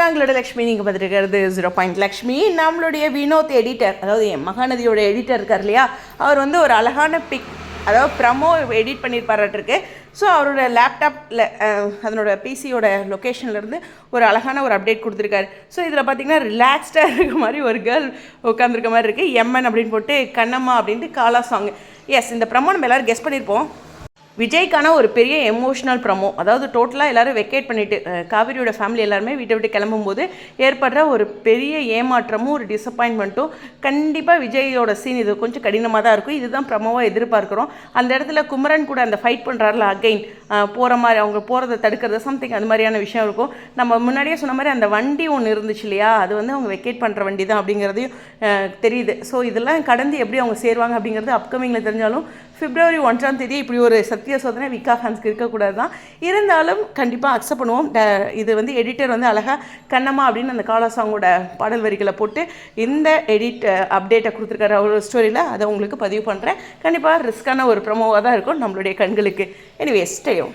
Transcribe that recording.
நாங்களோட லக்ஷ்மி நீங்கள் பார்த்துருக்கிறது zero point Lakshmi நம்மளுடைய Vinod editor அதாவது என் மகாநதியோட எடிட்டர் இருக்கார் இல்லையா? அவர் வந்து ஒரு அழகான பிக் அதாவது ப்ரமோ எடிட் பண்ணியிருப்பாராட்டிருக்கு ஸோ அவரோட லேப்டாப்பில் அதனோட பிசியோட லொக்கேஷன்லேருந்து ஒரு அழகான ஒரு அப்டேட் கொடுத்துருக்காரு. ஸோ இதில் பார்த்தீங்கன்னா ரிலாக்ஸ்டாக இருக்க மாதிரி ஒரு கேர்ள் உட்காந்துருக்க மாதிரி இருக்குது எம்என் அப்படின்னு போட்டு கண்ணம்மா அப்படின்ட்டு காலா சாங் எஸ் இந்த ப்ரமோ நம்ம எல்லோரும் கெஸ் பண்ணியிருப்போம் விஜய்க்கான ஒரு பெரிய எமோஷனல் ப்ரமோ அதாவது டோட்டலாக எல்லாரும் வெக்கேட் பண்ணிவிட்டு காவிரியோட ஃபேமிலி எல்லாருமே வீட்டை விட்டு கிளம்பும்போது ஏற்படுற ஒரு பெரிய ஏமாற்றமும் ஒரு டிசப்பாயின்மெண்ட்டும் கண்டிப்பாக விஜயோட சீன் இது கொஞ்சம் கடினமாக தான் இருக்கும். இதுதான் ப்ரமோவாக எதிர்பார்க்குறோம். அந்த இடத்துல குமரன் கூட அந்த ஃபைட் பண்ணுறாருல அகைன் போகிற மாதிரி அவங்க போகிறத தடுக்கிறது சம்திங் அது மாதிரியான விஷயம் இருக்கும். நம்ம முன்னாடியே சொன்ன மாதிரி அந்த வண்டி ஒன்று இருந்துச்சு இல்லையா? அது வந்து அவங்க வெக்கேட் பண்ணுற வண்டி தான் அப்படிங்கிறதையும் தெரியுது. ஸோ இதெல்லாம் கடந்து எப்படி அவங்க சேருவாங்க அப்படிங்கிறது அப்கமிங்கில் தெரிஞ்சாலும் பிப்ரவரி ஒன்றாம் தேதி இப்படி ஒரு சத்திய சோதனை விக்கா ஃபேன்ஸ்க்கு இருக்கக்கூடாது தான் இருந்தாலும் கண்டிப்பாக அக்செப்ட் பண்ணுவோம். இது வந்து எடிட்டர் வந்து அழகாக கண்ணம்மா அப்படின்னு அந்த காலா சாங்கோட பாடல் வரிகளை போட்டு இந்த எடிட் அப்டேட்டை கொடுத்துருக்காரு. ஒரு ஸ்டோரியில் அதை உங்களுக்கு பதிவு பண்ணுறேன் கண்டிப்பாக ரிஸ்க்கான ஒரு ப்ரமோவாக தான் இருக்கும் நம்மளுடைய கண்களுக்கு. Anyway eu.